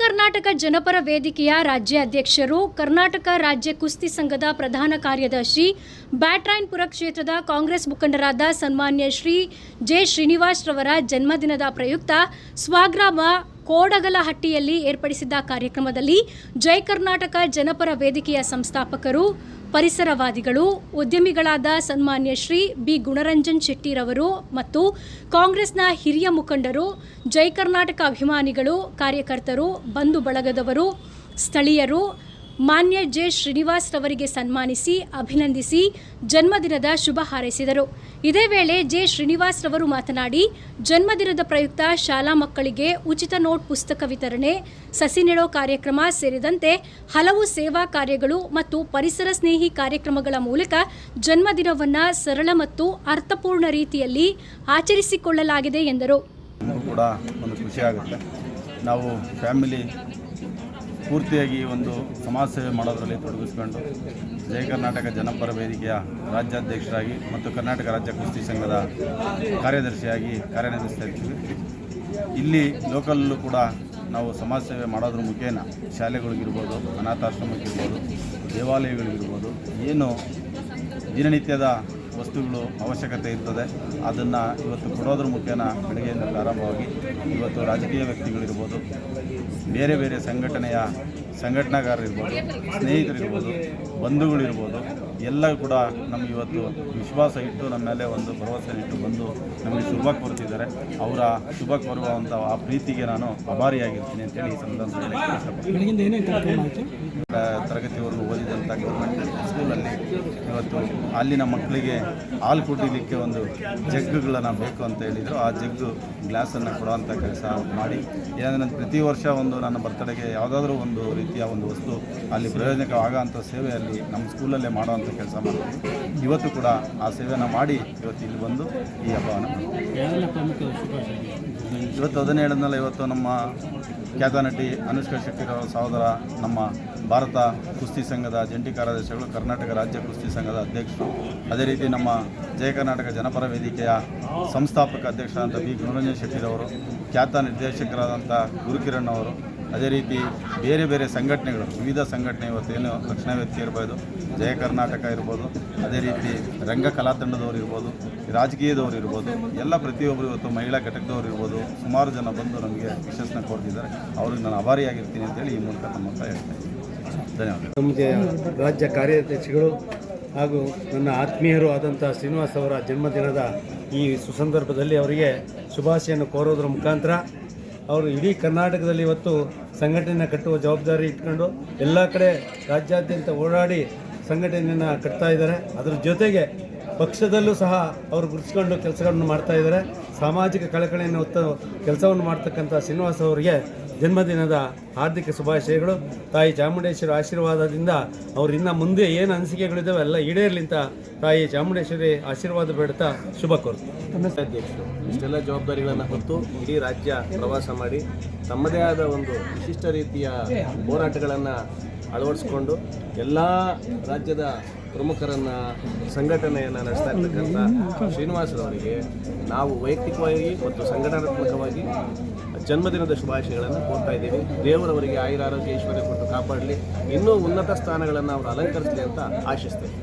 ಕರ್ನಾಟಕ ಜನಪರ ವೇದಿಕೆಯ ರಾಜ್ಯ ಅಧ್ಯಕ್ಷರು ಕರ್ನಾಟಕ ರಾಜ್ಯ ಕುಸ್ತಿ ಸಂಘದ ಪ್ರಧಾನ ಕಾರ್ಯದರ್ಶಿ ಬ್ಯಾಟ್ರಾಯನ್ಪುರ ಕ್ಷೇತ್ರದ ಕಾಂಗ್ರೆಸ್ ಮುಖಂಡರಾದ ಸನ್ಮಾನ್ಯ ಶ್ರೀ ಜೆ ಶ್ರೀನಿವಾಸ್ ರವರ ಜನ್ಮದಿನದ ಪ್ರಯುಕ್ತ ಸ್ವಗ್ರಾಮ ಕೋಡಗಲಹಟ್ಟಿಯಲ್ಲಿ ಏರ್ಪಡಿಸಿದ್ದ ಕಾರ್ಯಕ್ರಮದಲ್ಲಿ ಜೈ ಕರ್ನಾಟಕ ಜನಪರ ವೇದಿಕೆಯ ಸಂಸ್ಥಾಪಕರು, ಪರಿಸರವಾದಿಗಳು, ಉದ್ಯಮಿಗಳಾದ ಸನ್ಮಾನ್ಯ ಶ್ರೀ ಬಿ ಗುಣರಂಜನ್ ಶೆಟ್ಟಿರವರು ಮತ್ತು ಕಾಂಗ್ರೆಸ್ನ ಹಿರಿಯ ಮುಖಂಡರು, ಜೈ ಕರ್ನಾಟಕ ಅಭಿಮಾನಿಗಳು, ಕಾರ್ಯಕರ್ತರು, ಬಂಧು ಬಳಗದವರು, ಸ್ಥಳೀಯರು ಮಾನ್ಯ ಜೆ ಶ್ರೀನಿವಾಸ್ ರವರಿಗೆ ಸನ್ಮಾನಿಸಿ, ಅಭಿನಂದಿಸಿ, ಜನ್ಮದಿನದ ಶುಭ ಹಾರೈಸಿದರು. ಇದೇ ವೇಳೆ ಜೆ ಶ್ರೀನಿವಾಸ್ ರವರು ಮಾತನಾಡಿ, ಜನ್ಮದಿನದ ಪ್ರಯುಕ್ತ ಶಾಲಾ ಮಕ್ಕಳಿಗೆ ಉಚಿತ ನೋಟ್ ಪುಸ್ತಕ ವಿತರಣೆ, ಸಸಿ ನೆಡೋ ಕಾರ್ಯಕ್ರಮ ಸೇರಿದಂತೆ ಹಲವು ಸೇವಾ ಕಾರ್ಯಗಳು ಮತ್ತು ಪರಿಸರ ಸ್ನೇಹಿ ಕಾರ್ಯಕ್ರಮಗಳ ಮೂಲಕ ಜನ್ಮದಿನವನ್ನು ಸರಳ ಮತ್ತು ಅರ್ಥಪೂರ್ಣ ರೀತಿಯಲ್ಲಿ ಆಚರಿಸಿಕೊಳ್ಳಲಾಗಿದೆ ಎಂದರು. ಕೂಡ ಒಂದು ಖುಷಿ ನಾವು ಫ್ಯಾಮಿಲಿ ಪೂರ್ತಿಯಾಗಿ ಒಂದು ಸಮಾಜ ಸೇವೆ ಮಾಡೋದರಲ್ಲಿ ತೊಡಗಿಸ್ಕೊಂಡು ಜಯ ಕರ್ನಾಟಕ ಜನಪರ ವೇದಿಕೆಯ ರಾಜ್ಯಾಧ್ಯಕ್ಷರಾಗಿ ಮತ್ತು ಕರ್ನಾಟಕ ರಾಜ್ಯ ಕುಸ್ತಿ ಸಂಘದ ಕಾರ್ಯದರ್ಶಿಯಾಗಿ ಕಾರ್ಯನಿರ್ವಹಿಸ್ತಾ ಇರ್ತೀವಿ. ಇಲ್ಲಿ ಲೋಕಲ್ಲೂ ಕೂಡ ನಾವು ಸಮಾಜ ಸೇವೆ ಮಾಡೋದ್ರ ಮುಖೇನ ಶಾಲೆಗಳಿಗಿರ್ಬೋದು, ಅನಾಥಾಶ್ರಮಕ್ಕಿರ್ಬೋದು, ದೇವಾಲಯಗಳಿಗಿರ್ಬೋದು, ಏನು ದಿನನಿತ್ಯದ ವಸ್ತುಗಳು ಅವಶ್ಯಕತೆ ಇರ್ತದೆ ಅದನ್ನು ಇವತ್ತು ಕೊಡೋದ್ರ ಮುಖೇನ ಬೆಳಗ್ಗೆಯಿಂದ ಪ್ರಾರಂಭವಾಗಿ ಇವತ್ತು ರಾಜಕೀಯ ವ್ಯಕ್ತಿಗಳಿರ್ಬೋದು ಬೇರೆ ಬೇರೆ ಸಂಘಟನೆಯ ಸಂಘಟನಾಗಾರರಿರ್ಬೋದು ಸ್ನೇಹಿತರಿರ್ಬೋದು ಬಂಧುಗಳಿರ್ಬೋದು ಎಲ್ಲ ಕೂಡ ನಮ್ಗೆ ಇವತ್ತು ವಿಶ್ವಾಸ ಇಟ್ಟು ನಮ್ಮ ಮೇಲೆ ಒಂದು ಭರವಸೆ ಇಟ್ಟು ಬಂದು ನಮಗೆ ಶುಭಕ್ಕೆ ಬರ್ತಿದ್ದಾರೆ ಅವರ ಶುಭಕ್ಕೆ ಬರುವಂಥ ಆ ಪ್ರೀತಿಗೆ ನಾನು ಅಭಾರಿಯಾಗಿರ್ತೀನಿ ಅಂತೇಳಿ ಈ ಸಂದರ್ಭದಲ್ಲಿ ತರಗತಿವರೆಗೂ ಓದಿದಂಥ ಗೌರ್ಮೆಂಟ್ ಸ್ಕೂಲಲ್ಲಿ ಇವತ್ತು ಅಲ್ಲಿನ ಮಕ್ಕಳಿಗೆ ಹಾಲು ಕುಡಿಲಿಕ್ಕೆ ಒಂದು ಜಗ್ಗುಗಳನ್ನು ಬೇಕು ಅಂತ ಹೇಳಿದರು. ಆ ಜಗ್ಗು ಗ್ಲಾಸನ್ನು ಕೊಡುವಂಥ ಕೆಲಸ ಮಾಡಿ. ಏನಂದರೆ ನಾನು ಪ್ರತಿ ವರ್ಷ ಒಂದು ನನ್ನ ಬರ್ತಡೆಗೆ ಯಾವುದಾದ್ರೂ ಒಂದು ರೀತಿಯ ಒಂದು ವಸ್ತು ಅಲ್ಲಿ ಪ್ರಯೋಜನಕ್ಕೆ ಸೇವೆ ಸೇವೆಯಲ್ಲಿ ನಮ್ಮ ಸ್ಕೂಲಲ್ಲೇ ಮಾಡುವಂಥ ಕೆಲಸ ಮಾಡ್ತೀವಿ. ಇವತ್ತು ಕೂಡ ಆ ಸೇವೆಯನ್ನು ಮಾಡಿ ಇವತ್ತು ಇಲ್ಲಿ ಬಂದು ಈ ಹಬ್ಬವನ್ನು ಇವತ್ತು ಅದನ್ನೇ ಹೇಳಿದ್ನಲ್ಲ ಇವತ್ತು ನಮ್ಮ ಖ್ಯಾತ ನಟಿ ಅನುಷ್ಕಾ ಶೆಟ್ಟಿರವರ ಸಹೋದರ, ನಮ್ಮ ಭಾರತ ಕುಸ್ತಿ ಸಂಘದ ಜಂಟಿ ಕಾರ್ಯದರ್ಶಿಗಳು, ಕರ್ನಾಟಕ ರಾಜ್ಯ ಕುಸ್ತಿ ಸಂಘದ ಅಧ್ಯಕ್ಷರು. ಅದೇ ರೀತಿ ನಮ್ಮ ಜಯ ಕರ್ನಾಟಕ ಜನಪರ ವೇದಿಕೆಯ ಸಂಸ್ಥಾಪಕ ಅಧ್ಯಕ್ಷರಾದಂಥ ಬಿ ಗುಣರಂಜನ್ ಶೆಟ್ಟಿರವರು, ಖ್ಯಾತ ನಿರ್ದೇಶಕರಾದಂಥ ಗುರುಕಿರಣ್ ಅವರು ಅದೇ ರೀತಿ ಬೇರೆ ಬೇರೆ ಸಂಘಟನೆಗಳು, ವಿವಿಧ ಸಂಘಟನೆ ಇವತ್ತೇನು ರಕ್ಷಣಾ ವ್ಯಕ್ತಿ ಇರ್ಬೋದು, ಜಯ ಕರ್ನಾಟಕ ಇರ್ಬೋದು, ಅದೇ ರೀತಿ ರಂಗ ಕಲಾ ತಂಡದವರು ಇರ್ಬೋದು, ರಾಜಕೀಯದವರು ಇರ್ಬೋದು, ಎಲ್ಲ ಪ್ರತಿಯೊಬ್ಬರು ಇವತ್ತು ಮಹಿಳಾ ಘಟಕದವ್ರು ಇರ್ಬೋದು, ಸುಮಾರು ಜನ ಬಂದು ನಮಗೆ ವಿಶೇಷನ ಕೊಡ್ತಿದ್ದಾರೆ. ಅವ್ರಿಗೆ ನಾನು ಆಭಾರಿಯಾಗಿರ್ತೀನಿ ಅಂತೇಳಿ ಈ ಮೂಲಕ ನಮ್ಮ ಹತ್ರ ಹೇಳ್ತಾ ಇದ್ದೀನಿ. ಧನ್ಯವಾದ ನಮಗೆ ರಾಜ್ಯ ಕಾರ್ಯದರ್ಶಿಗಳು ಹಾಗೂ ನನ್ನ ಆತ್ಮೀಯರು ಆದಂಥ ಶ್ರೀನಿವಾಸ್ ಅವರ ಜನ್ಮದಿನದ ಈ ಸುಸಂದರ್ಭದಲ್ಲಿ ಅವರಿಗೆ ಶುಭಾಶಯನ್ನು ಕೋರೋದ್ರ ಮುಖಾಂತರ ಅವರು ಇಡೀ ಕರ್ನಾಟಕದಲ್ಲಿ ಇವತ್ತು ಸಂಘಟನೆಯನ್ನು ಕಟ್ಟುವ ಜವಾಬ್ದಾರಿ ಇಟ್ಕೊಂಡು ಎಲ್ಲ ಕಡೆ ರಾಜ್ಯಾದ್ಯಂತ ಓಡಾಡಿ ಸಂಘಟನೆಯನ್ನು ಕಟ್ತಾ ಇದ್ದಾರೆ. ಅದರ ಜೊತೆಗೆ ಪಕ್ಷದಲ್ಲೂ ಸಹ ಅವರು ಗುರುತಿಸ್ಕೊಂಡು ಕೆಲಸಗಳನ್ನು ಮಾಡ್ತಾ ಇದ್ದಾರೆ. ಸಾಮಾಜಿಕ ಕಳಕಳಿಯನ್ನು ಹೊತ್ತು ಕೆಲಸವನ್ನು ಮಾಡ್ತಕ್ಕಂಥ ಶ್ರೀನಿವಾಸ್ ಅವರಿಗೆ ಜನ್ಮದಿನದ ಹಾರ್ದಿಕ ಶುಭಾಶಯಗಳು. ತಾಯಿ ಚಾಮುಂಡೇಶ್ವರಿ ಆಶೀರ್ವಾದದಿಂದ ಅವ್ರು ಇನ್ನು ಮುಂದೆ ಏನು ಅನಿಸಿಕೆಗಳಿದ್ದಾವೆ ಎಲ್ಲ ಈಡೇರ್ಲಿಂತ ತಾಯಿ ಚಾಮುಂಡೇಶ್ವರಿ ಆಶೀರ್ವಾದ ಬೇಡ್ತಾ ಶುಭ ಕೋರ್ತು. ಅಧ್ಯಕ್ಷರು ಇಷ್ಟೆಲ್ಲ ಜವಾಬ್ದಾರಿಗಳನ್ನು ಹೊತ್ತು ಇಡೀ ರಾಜ್ಯ ಪ್ರವಾಸ ಮಾಡಿ ತಮ್ಮದೇ ಆದ ಒಂದು ವಿಶಿಷ್ಟ ರೀತಿಯ ಹೋರಾಟಗಳನ್ನು ಅಳವಡಿಸ್ಕೊಂಡು ಎಲ್ಲ ರಾಜ್ಯದ ಪ್ರಮುಖರನ್ನು ಸಂಘಟನೆಯನ್ನು ನಡೆಸ್ತಾ ಇರ್ತಕ್ಕಂಥ ಶ್ರೀನಿವಾಸರವರಿಗೆ ನಾವು ವೈಯಕ್ತಿಕವಾಗಿ ಮತ್ತು ಸಂಘಟನಾತ್ಮಕವಾಗಿ ಜನ್ಮದಿನದ ಶುಭಾಶಯಗಳನ್ನು ಕೋರ್ತಾ ಇದ್ದೀವಿ. ದೇವರವರಿಗೆ ಆಯುರ ಆರೋಗ್ಯ ಐಶ್ವರ್ಯ ಕೊಟ್ಟು ಕಾಪಾಡಲಿ. ಇನ್ನೂ ಉನ್ನತ ಸ್ಥಾನಗಳನ್ನು ಅವರು ಅಲಂಕರಿಸಲಿ ಅಂತ ಆಶಿಸ್ತೇವೆ.